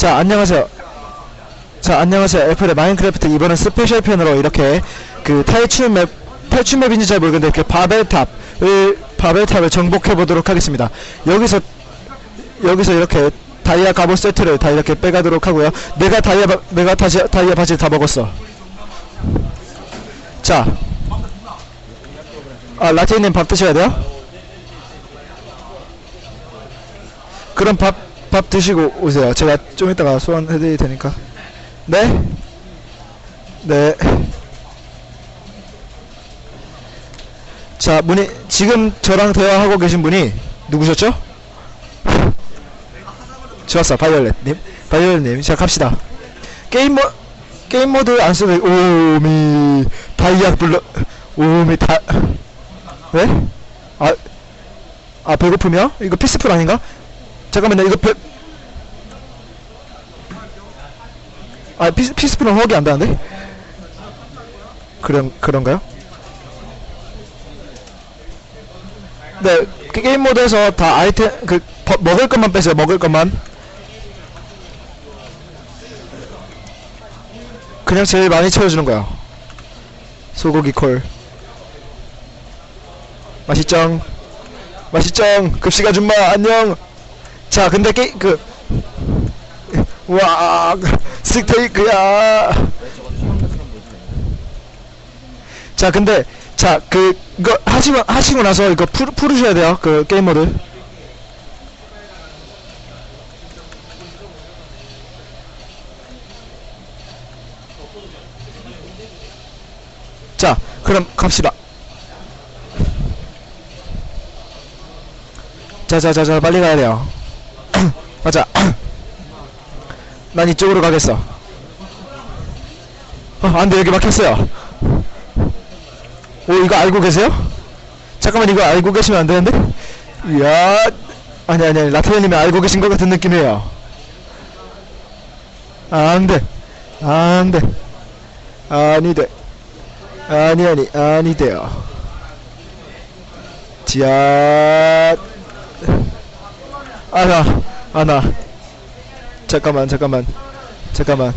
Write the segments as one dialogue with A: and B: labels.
A: 자, 안녕하세요. 자, 안녕하세요. 애플의 마인크래프트 이번엔 스페셜 편으로 이렇게 그 탈출 맵, 탈출 맵인지 잘 모르겠는데 이렇게 바벨탑을, 바벨탑을 정복해 보도록 하겠습니다. 여기서, 여기서 이렇게 다이아 갑옷 세트를 다 이렇게 빼가도록 하고요. 내가 다이아, 바- 내가 다시, 다이아 바지를 다 먹었어. 자. 아, 라테이님 밥 드셔야 돼요? 그럼 밥, 밥 드시고 오세요. 제가 좀 이따가 소환해드릴 테니까. 네? 네. 자, 문이, 지금 저랑 대화하고 계신 분이 누구셨죠? 좋았어, 바이올렛님. 바이올렛님, 자, 갑시다. 게임 모, 게임 모드 안 쓰는, 오미, 다이아 블러, 오미, 다, 네? 아, 아, 배고프며? 이거 피스풀 아닌가? 잠깐만요, 이거 배, 아, 피스, 피스풀은 허기 안 되는데? 그런, 그런가요? 네, 그 게임 모드에서 다 아이템, 그, 버- 먹을 것만 빼세요, 먹을 것만. 그냥 제일 많이 채워주는 거야. 소고기 콜. 맛있쩡. 맛있쩡. 급식 아줌마, 안녕. 자, 근데 게, 그, 와, 스테이크야. 자, 근데, 자, 그, 이거 하시고, 하시고 나서 이거 풀, 풀으셔야 돼요. 그 모드. 자, 그럼 갑시다. 자자자자 빨리 가야 돼요. 맞아. 난 이쪽으로 가겠어. 어, 안돼 여기 막혔어요. 오 이거 알고 계세요? 잠깐만 이거 알고 계시면 안 되는데? 이야 아니 아니 아니 라테오님이 알고 계신 것 같은 느낌이에요. 아, 안돼 안돼 아니 돼 아니 아니 아니 돼요. 지야 아나 아 나. 잠깐만 잠깐만. 잠깐만.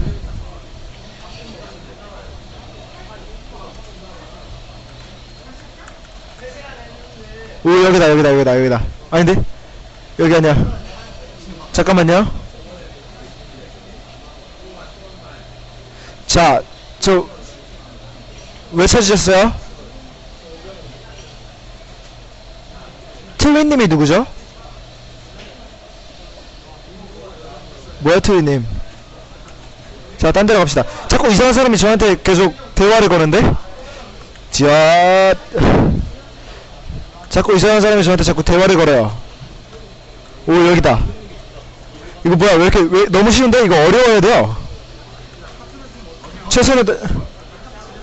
A: 오 여기다 여기다 여기다 여기다. 아닌데? 여기 아니야. 잠깐만요. 자저 왜 찾으셨어요? 트윈님이 누구죠? 뭐야 트윈님? 자 딴 데로 갑시다. 자꾸 이상한 사람이 저한테 계속 대화를 거는데? 지앗 자꾸 이상한 사람이 저한테 자꾸 대화를 걸어요. 오 여기다. 이거 뭐야 왜 이렇게 왜 너무 쉬운데? 이거 어려워야 돼요. 최선을 다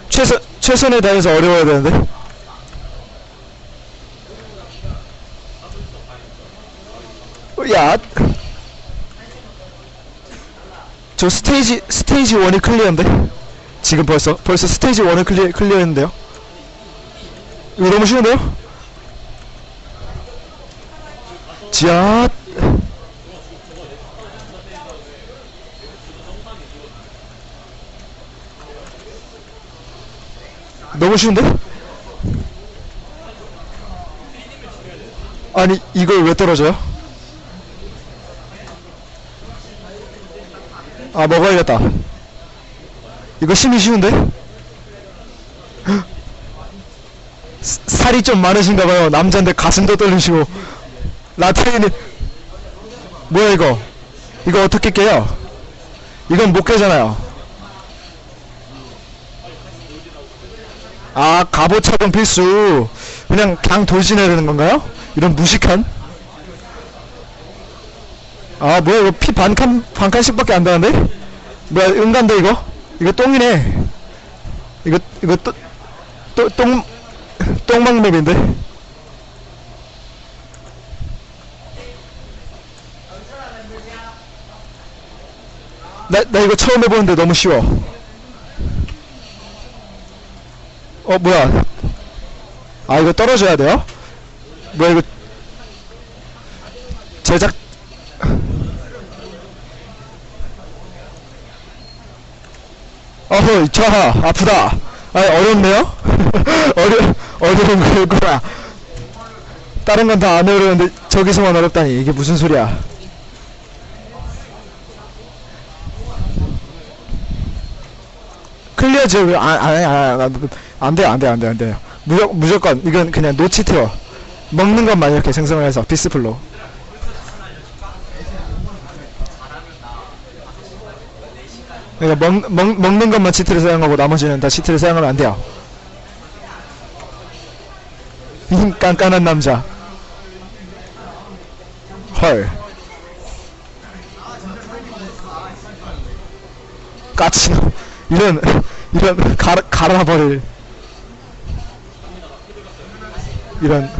A: 최선 최선을 다해서 어려워야 되는데? 야. 저 스테이지 스테이지 1이 클리어인데 지금 벌써 벌써 스테이지 1을 클리어 클리어했는데요 이거 너무 쉬운데요? 지앗 너무 쉬운데? 아니 이걸 왜 떨어져요? 아 먹어야겠다. 이거 심이 쉬운데? 살이 좀 많으신가봐요. 남잔데 가슴도 떨리시고. 라테인이 뭐야 이거? 이거 어떻게 깨요? 이건 못 깨잖아요. 아 갑옷 착용 필수. 그냥 그냥 돌진해야 되는 건가요? 이런 무식한 아 뭐야 이거 피 반칸 반칸씩밖에 안 나는데? 뭐야 은간데 이거? 이거 똥이네. 이거 이거 또또똥 똥망맵인데? 나, 나 이거 처음 해보는데 너무 쉬워. 어 뭐야? 아 이거 떨어져야 돼요? 뭐야 이거 제작 어허, 자, 아프다. 아, 어렵네요? 어려, 어려운 거구나. 다른 건 다 안 어려운데, 저기서만 어렵다니. 이게 무슨 소리야. 클리어죠. 왜, 아, 아, 아, 아, 안 돼요, 안 돼요, 안 돼요, 안 돼요. 무조, 무조건, 이건 그냥 노치트요. 먹는 것만 이렇게 생성을 해서, 비스플로. 그러니까 먹, 먹, 먹는 것만 치트를 사용하고 나머지는 다 치트를 사용하면 안 돼요. 이 깐깐한 남자. 헐. 까치노. 이런, 이런, 갈아, 갈아버릴. 이런.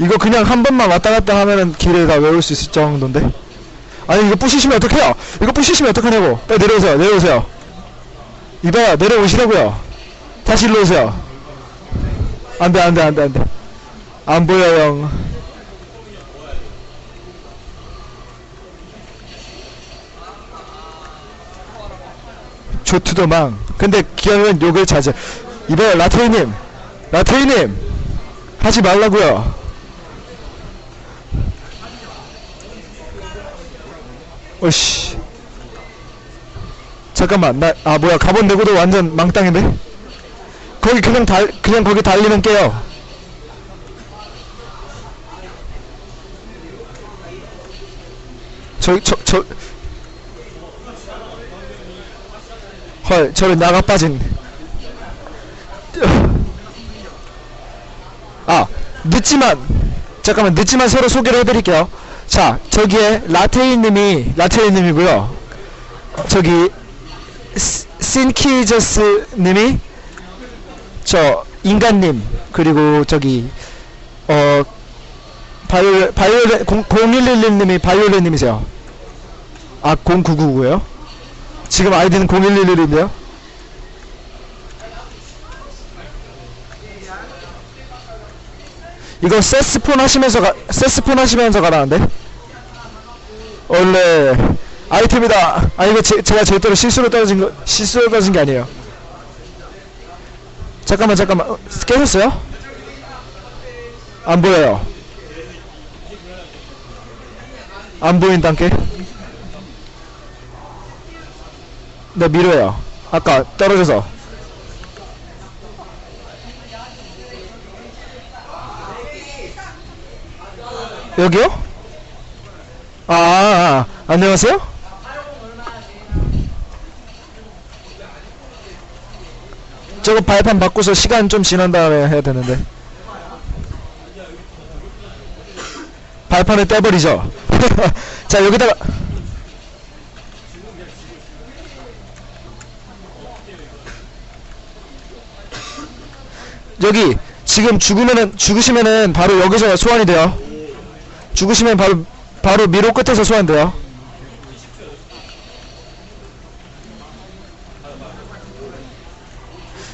A: 이거 그냥 한 번만 왔다 갔다 하면은 길에 다 외울 수 있을 정도인데? 아니, 이거 부시시면 어떡해요? 이거 부시시면 어떡하냐고. 빨리 내려오세요, 내려오세요. 이봐요, 내려오시라고요. 다시 일로 오세요. 안 돼, 안 돼, 안 돼, 안 돼. 안 보여, 형. 조투도망. 근데 기왕이면 욕을 자제. 이봐요, 라테이님. 라테이님. 하지 말라고요. 어씨. 잠깐만, 나, 아, 뭐야, 가본 내고도 완전 망땅인데? 거기 그냥 달, 그냥 거기 달리면 깨요. 저, 저, 저. 헐, 저를 나가 빠진. 아, 늦지만, 잠깐만, 늦지만 서로 소개를 해드릴게요. 자, 저기에 라테이님이, 라테이님이고요. 저기, 시- 신키저스님이, 저, 인간님, 그리고 저기, 어, 바이올레, 바이올레, 0111님이 바이올레님이세요. 아, 0999고요? 지금 아이디는 0111인데요? 이거 세스폰 하시면서 가, 세스폰 하시면서 가라는데? 원래, 아이템이다. 아, 이거 제, 제가 절대로 실수로 떨어진 거, 실수로 떨어진 게 아니에요. 잠깐만, 잠깐만. 어, 깨셨어요? 안 보여요. 안 보인단께? 네, 미로요. 아까 떨어져서. 여기요? 아, 아, 아, 안녕하세요? 저거 발판 바꾸서 시간 좀 지난 다음에 해야 되는데. 발판을 떼버리죠. 자, 여기다가. 여기, 지금 죽으면은, 죽으시면은 바로 여기서 소환이 돼요. 죽으시면 바로, 바로 미로 끝에서 소환돼요.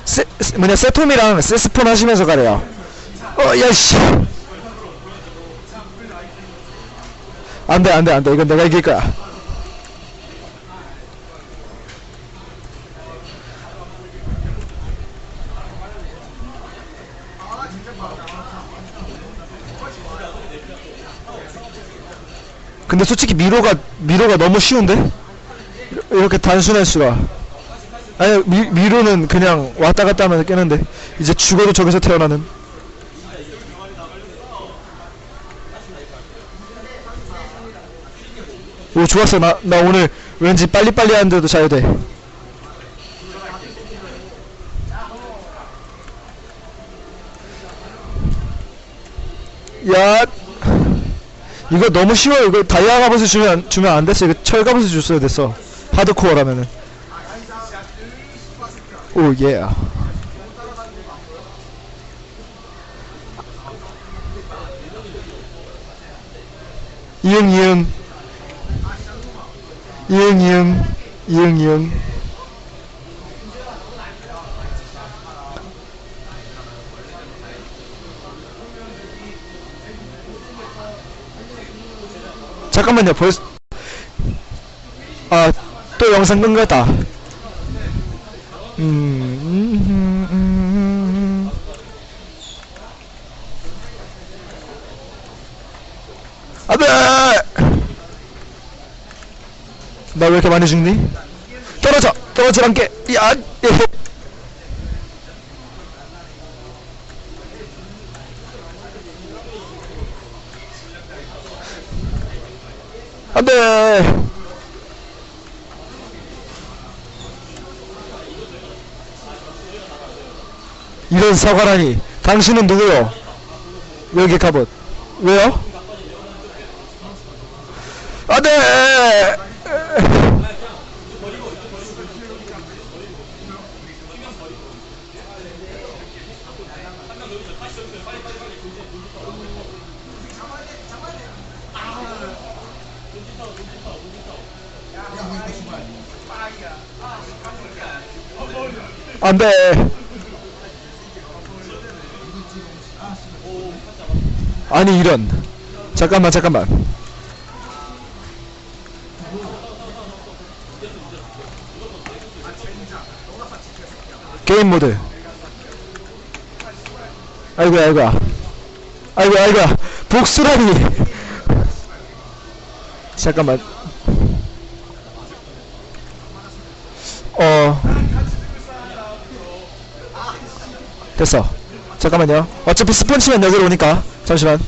A: 세, 세- 뭐냐, 세톰이랑 세스폰 하시면서 가래요. 어, 야, 씨. 안 돼, 안 돼, 안 돼. 이건 내가 이길 거야. 근데 솔직히 미로가, 미로가 너무 쉬운데? 이렇게 단순할 수가. 아니, 미, 미로는 그냥 왔다 갔다 하면 깨는데. 이제 죽어도 저기서 태어나는. 오 좋았어 나, 나 오늘 왠지 빨리빨리 하는데도 자야 돼 야, 이거 너무 쉬워. 이거 다이아 갑옷을 주면 주면 안 됐어. 이거 철 갑옷을 줬어야 됐어. 하드코어라면은. 오 예. 이응 이응 이응 이응 이응 이응 잠깐만요 벌써 아또 영상 끈 거였다. 음, 음, 음, 음. 안 돼! 나 왜 이렇게 많이 죽니? 떨어져! 떨어지란게! 야! 예. 안 돼! 이런 사과라니. 당신은 누구요? 여기 갑옷. 왜요? 안 돼! 안 돼! 아니 이런. 잠깐만 잠깐만. 게임 모드. 아이고야 아이고야. 아이고야 아이고야. 복수라니. 잠깐만. 어. 됐어 잠깐만요. 어차피 스폰 치면 여기로 오니까. 잠시만.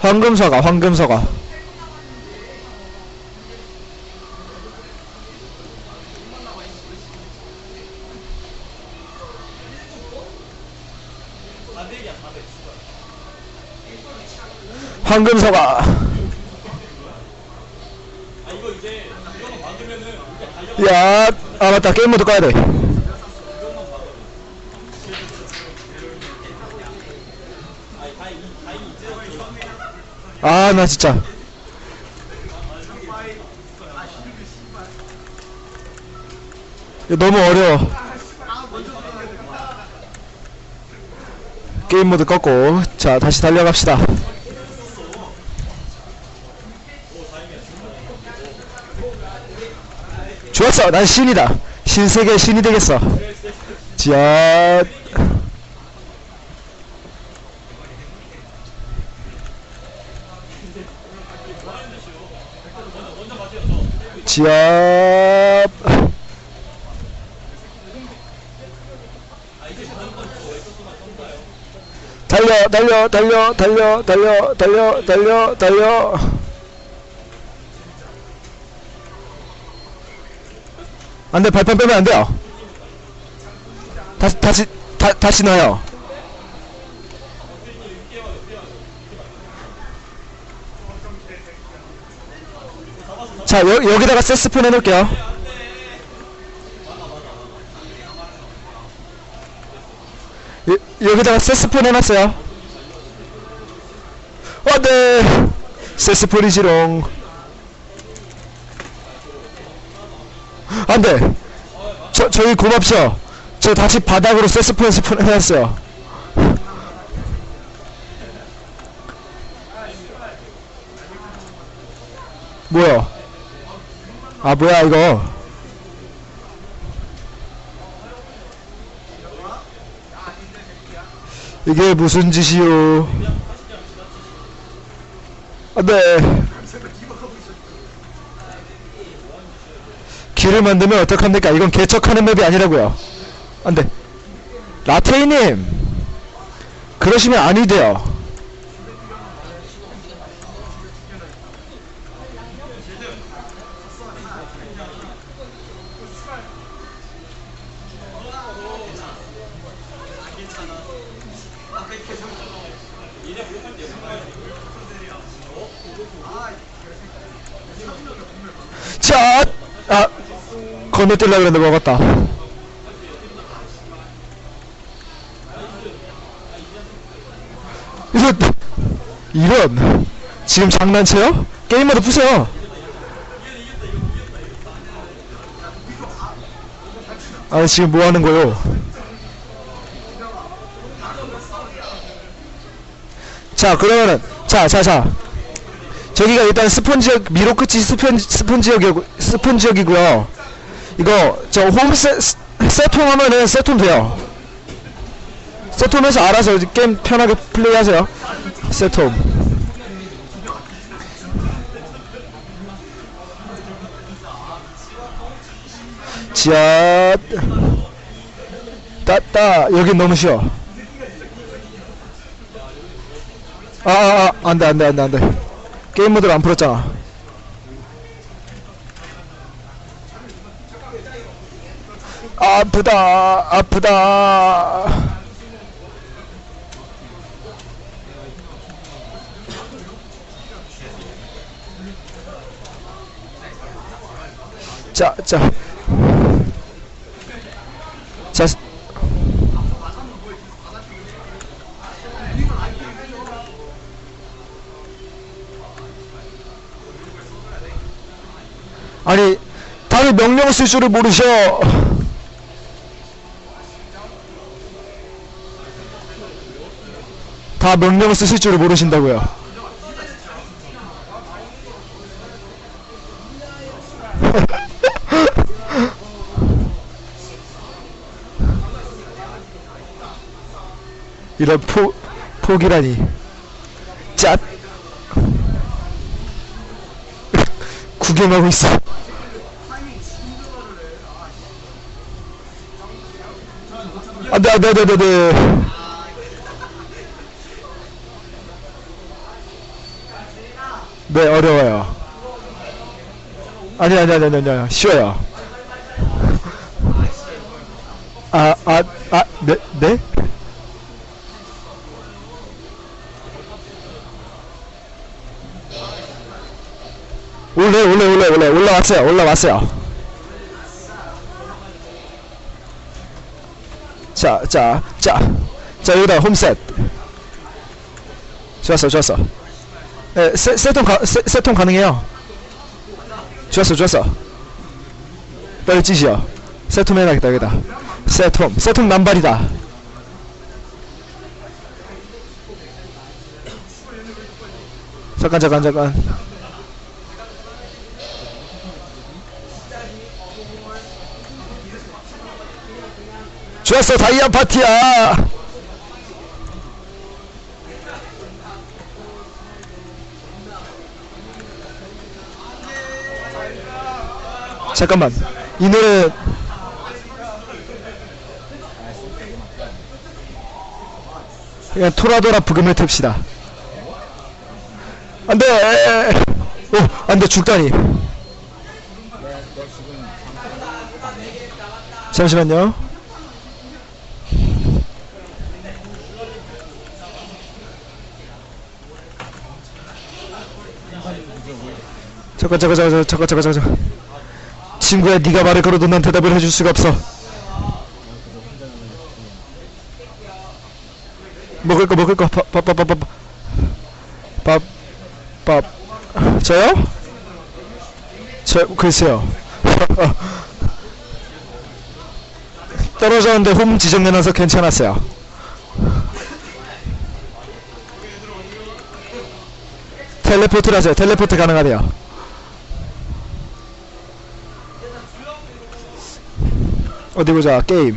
A: 황금서가 황금서가. 황금서가. 야, 아 맞다. 게임 모드 꺼야 돼. 아, 나 진짜. 너무 어려워. 게임 모드 껐고, 자, 다시 달려갑시다. 좋았어! 난 신이다! 신세계 신이 되겠어. 자, 지압 달려 달려 달려 달려 달려 달려 달려 달려. 안돼 발판 빼면 안 돼요. 다시 다시 다, 다시 넣어요 자 여, 여기다가 세스폰 해놓을게요. 여, 여기다가 세스폰 해놨어요. 어네. 세스폰이지롱 안돼. 저, 저희 고맙죠 저 다시 바닥으로 세스폰 스폰 해놨어요. 뭐야 아 뭐야 이거? 이게 무슨 짓이요 안돼 길을 만들면 어떡합니까? 이건 개척하는 맵이 아니라고요. 안돼. 라테이님! 그러시면 아니 돼요 자, 아, 건너뛰려고 그랬는데 먹었다. 이거, 이런. 지금 장난쳐요? 게임 모드 푸세요. 아, 지금 뭐 하는 거요? 자, 그러면은, 자, 자, 자. 저기가 일단 스폰 지역 미로 끝이 스폰 스폰 지역이고 스폰 지역이고요. 이거 저 홈세 세통 하면은 세통 돼요. 세톰에서 알아서 게임 편하게 플레이하세요. 세톰. 지압. 따따 여긴 너무 쉬워. 아, 아, 아 안돼 안돼 안돼 안돼. 게임 모드를 안 풀었잖아. 아프다 아프다. 자, 자. 자. 아니, 다들 명령 쓸 줄을 모르셔. 다 명령 쓰실 줄을 모르신다고요. 이런 포, 포기라니. 짭. 구경하고 있어. 안 돼, 안 돼, 안 돼, 안 돼, 안 돼. 네, 어려워요. 아니, 아니, 아니, 아니, 아니, 쉬워요. 아, 아, 아, 네, 네? 올래 올래 올래 올래 올라왔어요 올라왔어요 자 자 자자 자, 여기다 홈셋 좋았어 좋았어 에, 세, 세통 가, 세, 세통 가능해요. 좋았어 좋았어. 빨리 찌시오 세톰 해놔야겠다 여기다. 세톰 세톰 남발이다. 잠깐 잠깐 잠깐. 좋았어 다이아 파티야 잠깐만. 이 노래 그냥 토라도라 부금을 틉시다. 안돼! 오 안돼 죽다니. 잠시만요. 잠깐 잠깐 잠깐 잠깐 잠깐 잠깐 친구야 네가 말을 걸어도 난 대답을 해줄 수가 없어. 먹을 거 먹을 거 밥밥밥밥밥. 밥 저요? 저 글쎄요. 떨어졌는데 홈 지정해놔서 괜찮았어요. 텔레포트를 하세요. 텔레포트 가능하대요 어디 보자 게임.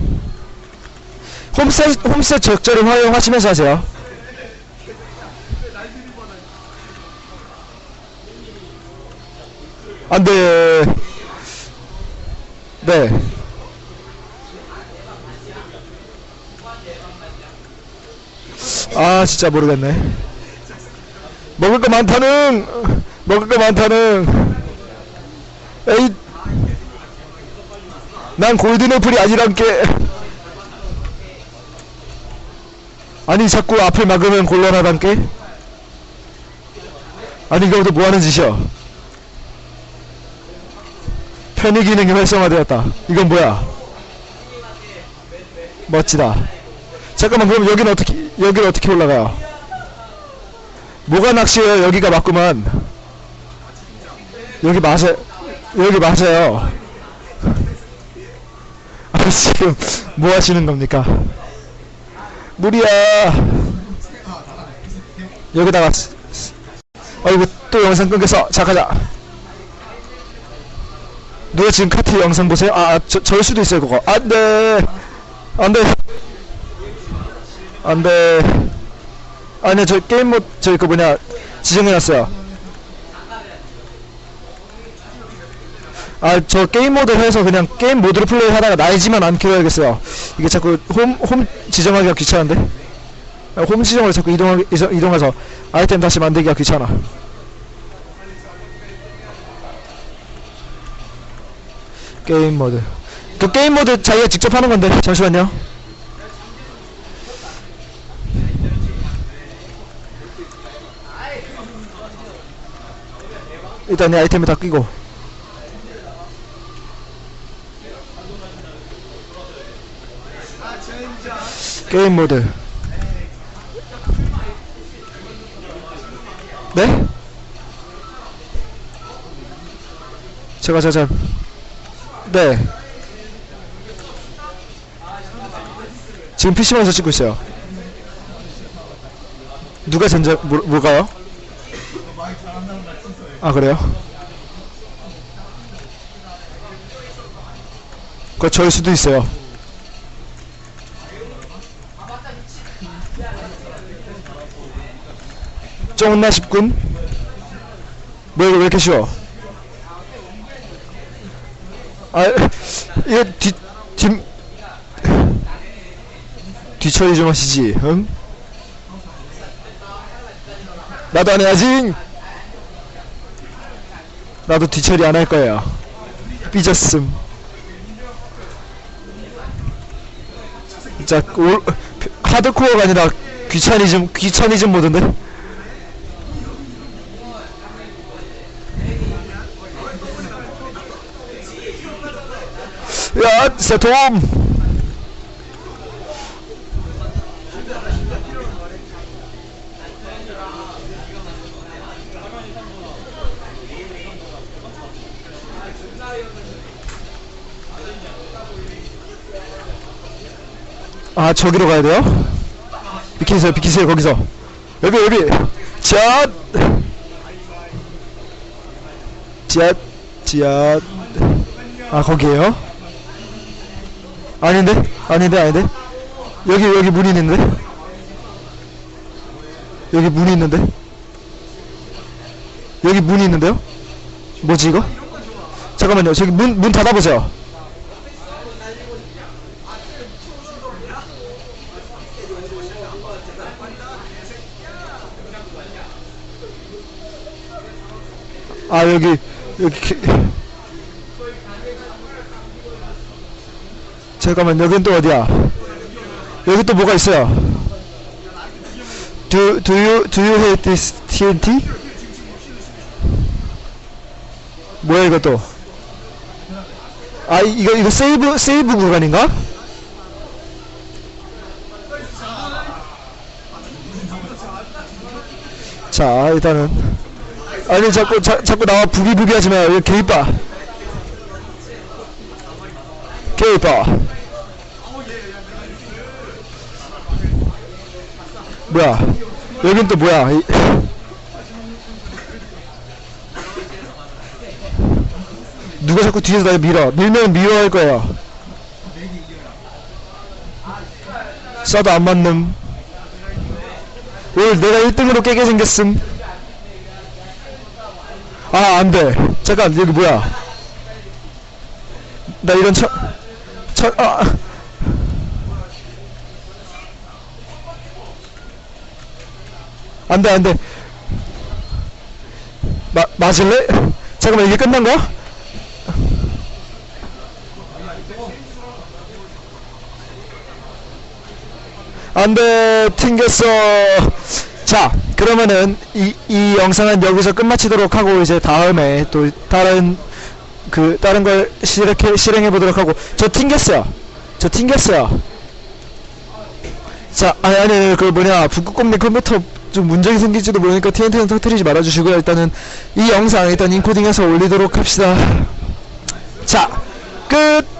A: 홈셋 홈셋 적절히 활용하시면서 하세요. 안돼. 네. 아 진짜 모르겠네. 먹을 거 많다는 먹을 거 많다는. 에이 난 골든 애플이 아니란게 아니 자꾸 앞을 막으면 곤란하단게 아니 이거부터 뭐하는 짓이야 편의 기능이 활성화되었다. 이건 뭐야? 멋지다. 잠깐만 그럼 여기는 어떻게 여기는 어떻게 올라가요? 뭐가 낚시예요? 여기가 맞구만. 여기 맞아 여기 맞아요 아 지금 뭐 하시는 겁니까? 무리야. 여기다가 어이구 또 영상 끊겼어 자 가자. 누가 지금 카트 영상 보세요? 아, 아 저, 저일 수도 있어요 그거. 안 돼. 안 돼. 안 돼. 아니 저 게임 모드 저기 그 뭐냐 지정해놨어요 아 저 게임 모드 해서 그냥 게임 모드로 플레이 하다가 날지만 않기로 해야겠어요. 이게 자꾸 홈, 홈 지정하기가 귀찮은데? 아, 홈 지정을 자꾸 이동하, 이동- 이동해서 아이템 다시 만들기가 귀찮아. 게임 모드. 그 게임 모드 자기가 직접 하는 건데 잠시만요. 일단 내 아이템을 다 끼고 게임 모드 네? 제가 제가 네 지금 PC방에서 찍고 있어요 누가 전자 뭐, 뭐가요? 아 그래요? 그거 저일 수도 있어요 쫑나 싶군? 뭐 이거 왜 이렇게 쉬워? 아 이거 뒤, 뒤 뒤처리 좀 하시지 응? 나도 안 해야지. 나도 뒤처리 안 할 거야. 삐졌음. 진짜 올, 하드코어가 아니라 귀차니즘 귀차니즘 모드인데 야 진짜 도움 아 저기로 가야 돼요? 비키세요 비키세요 거기서 여기 여기 샷! 샷! 샷! 아 거기에요? 아닌데? 아닌데 아닌데? 여기 여기 문이 있는데? 여기 문이 있는데? 여기 문이 있는데요? 뭐지 이거? 잠깐만요 저기 문 문 닫아보세요 아 여기 여기 잠깐만 여긴 또 어디야? 여기 또 뭐가 있어요? Do, do you do you hate this TNT? 뭐야 이것도 아 이- 이거 이거 세이브 세이브 구간인가? 자 일단은. 아니 자꾸 자, 자꾸 나와 부비부비 하지 마요. 이거 개이빠 개이빠 뭐야? 여긴 또 뭐야? 이- 누가 자꾸 뒤에서 날 밀어? 밀면 미워할 거예요 쏴도 안 맞는. 오늘 내가 1등으로 깨게 생겼음. 아 안돼. 잠깐 여기 뭐야? 나 이런 차, 차, 아. 안돼 안돼. 마, 맞을래? 잠깐만 이게 끝난 거야? 안돼 튕겼어. 자 그러면은 이, 이 영상은 여기서 끝마치도록 하고 이제 다음에 또 다른 그 다른 걸 실행해, 실행해 보도록 하고. 저 튕겼어요. 저 튕겼어요. 자 아니 아니 그 뭐냐 북극곰님 컴퓨터 좀 문제가 생길지도 모르니까 TNT는 터트리지 말아주시고요. 일단은 이 영상 일단 인코딩해서 올리도록 합시다. 자 끝